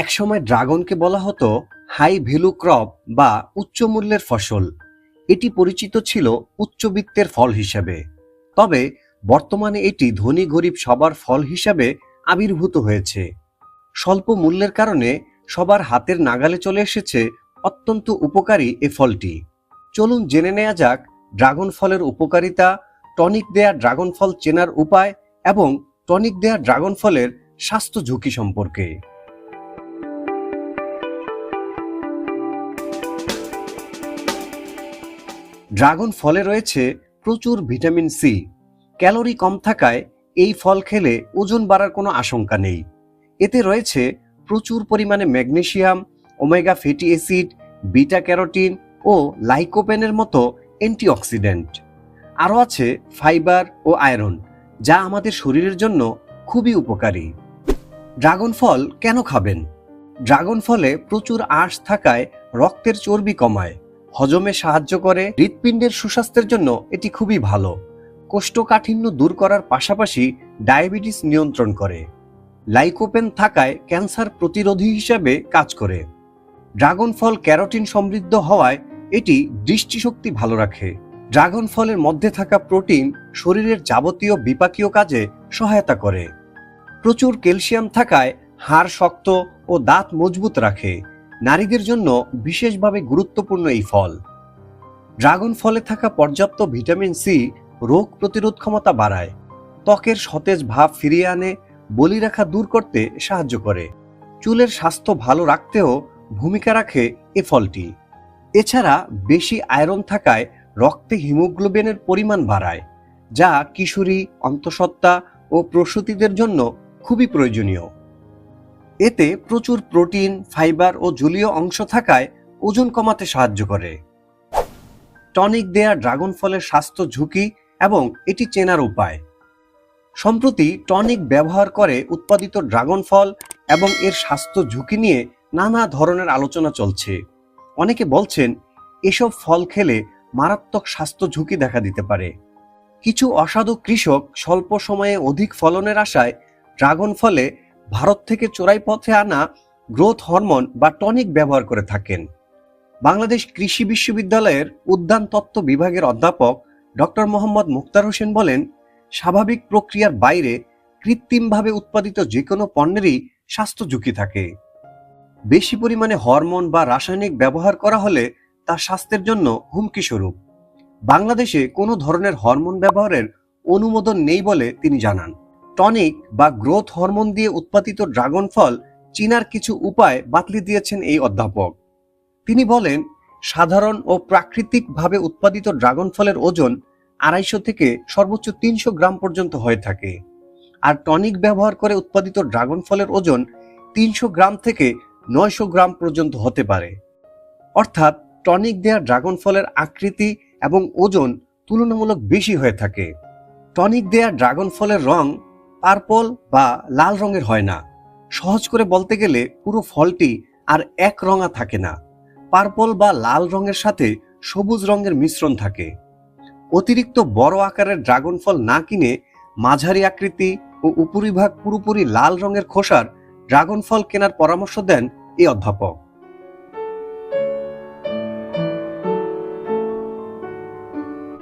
একসময় ড্রাগনকে বলা হতো হাই ভ্যালু ক্রপ বা উচ্চ মূল্যের ফসল। এটি পরিচিত ছিল উচ্চবিত্তের ফল হিসেবে। তবে বর্তমানে এটি ধনী গরিব সবার ফল হিসাবে আবির্ভূত হয়েছে। স্বল্প মূল্যের কারণে সবার হাতের নাগালে চলে এসেছে অত্যন্ত উপকারী এ ফলটি। চলুন জেনে নেওয়া যাক ড্রাগন ফলের উপকারিতা, টনিক দেয়া ড্রাগন ফল চেনার উপায় এবং টনিক দেয়া ড্রাগন ফলের স্বাস্থ্য ঝুঁকি সম্পর্কে। ড্রাগন ফলে রয়েছে প্রচুর ভিটামিন সি। ক্যালোরি কম থাকায় এই ফল খেলে ওজন বাড়ার কোনো আশঙ্কা নেই। এতে রয়েছে প্রচুর পরিমাণে magnesium, omega fatty acid, beta carotene ও লাইকোপেনের মতো অ্যান্টিঅক্সিডেন্ট। আরও আছে ফাইবার ও আয়রন, যা আমাদের শরীরের জন্য খুবই উপকারী। ড্রাগন ফল কেন খাবেন? ড্রাগন ফলে প্রচুর আঁশ থাকায় রক্তের চর্বি কমায়। হজমে সাহায্য করে। হৃৎপিণ্ডের সুস্বাস্থ্যের জন্য এটি খুবই ভালো। কোষ্ঠকাঠিন্য দূর করার পাশাপাশি ডায়াবেটিস নিয়ন্ত্রণ করে। লাইকোপেন থাকায় ক্যান্সার প্রতিরোধী হিসাবে কাজ করে। ড্রাগন ফল ক্যারোটিন সমৃদ্ধ হওয়ায় এটি দৃষ্টিশক্তি ভালো রাখে। ড্রাগন ফলের মধ্যে থাকা প্রোটিন শরীরের যাবতীয় বিপাকীয় কাজে সহায়তা করে। প্রচুর ক্যালসিয়াম থাকায় হাড় শক্ত ও দাঁত মজবুত রাখে। নারীদের জন্য বিশেষভাবে গুরুত্বপূর্ণ এই ফল। ড্রাগন ফলে থাকা পর্যাপ্ত ভিটামিন সি রোগ প্রতিরোধ ক্ষমতা বাড়ায়, ত্বকের সতেজ ভাব ফিরিয়ে আনে বলিরেখা দূর করতে সাহায্য করে। চুলের স্বাস্থ্য ভালো রাখতেও ভূমিকা রাখে এ ফলটি। এছাড়া বেশি আয়রন থাকায় রক্তে হিমোগ্লোবিনের পরিমাণ বাড়ায়, যা কিশোরী, অন্তঃসত্ত্বা ও প্রসূতিদের জন্য খুবই প্রয়োজনীয়। এতে প্রচুর প্রোটিন, ফাইবার ও জলীয় অংশ থাকায় ওজন কমাতে সাহায্য করে। টনিক দেয়া ড্রাগন ফলের স্বাস্থ্য ঝুঁকি এবং এটি চেনার উপায়। সম্প্রতি টনিক ব্যবহার করে উৎপাদিত ড্রাগন ফল এবং এর স্বাস্থ্য ঝুঁকি নিয়ে নানা ধরনের আলোচনা চলছে। অনেকে বলছেন, এসব ফল খেলে মারাত্মক স্বাস্থ্য ঝুঁকি দেখা দিতে পারে। কিছু অসাধু কৃষক স্বল্প সময়ে অধিক ফলনের আশায় ড্রাগন ফলে ভারত থেকে চোরাই পথে আনা গ্রোথ হরমোন বা টনিক ব্যবহার করে থাকেন। বাংলাদেশ কৃষি বিশ্ববিদ্যালয়ের উদ্যান তত্ত্ব বিভাগের অধ্যাপক ডক্টর মোহাম্মদ মুক্তার হোসেন বলেন, স্বাভাবিক প্রক্রিয়ার বাইরে কৃত্রিমভাবে উৎপাদিত যে কোনো পণ্যেরই স্বাস্থ্য ঝুঁকি থাকে। বেশি পরিমাণে হরমোন বা রাসায়নিক ব্যবহার করা হলে তা স্বাস্থ্যের জন্য হুমকি স্বরূপ বাংলাদেশে কোনো ধরনের হরমোন ব্যবহারের অনুমোদন নেই বলে তিনি জানান। টনিক বা গ্রোথ হরমোন দিয়ে উৎপাদিত ড্রাগন ফল চিনার কিছু উপায় বাতলি দিয়েছেন এই অধ্যাপক। তিনি বলেন, সাধারণ ও প্রাকৃতিকভাবে উৎপাদিত ড্রাগন ফলের ওজন আড়াইশো থেকে সর্বোচ্চ তিনশো গ্রাম পর্যন্ত হয়ে থাকে। আর টনিক ব্যবহার করে উৎপাদিত ড্রাগন ফলের ওজন তিনশো গ্রাম থেকে নয়শো গ্রাম পর্যন্ত হতে পারে। অর্থাৎ, টনিক দেয়া ড্রাগন ফলের আকৃতি এবং ওজন তুলনামূলক বেশি হয়ে থাকে। টনিক দেয়া ড্রাগন ফলের রং পার্পল বা লাল রঙের হয় না। সহজ করে বলতে গেলে পুরো ফলটি আর এক রঙা থাকে না। পার্পল বা লাল রঙের সাথে সবুজ রঙের মিশ্রণ থাকে। অতিরিক্ত বড় আকারের ড্রাগন ফল না কিনে মাঝারি আকৃতি ও উপরিভাগ পুরোপুরি লাল রঙের খোসার ড্রাগন ফল কেনার পরামর্শ দেন এই অধ্যাপক।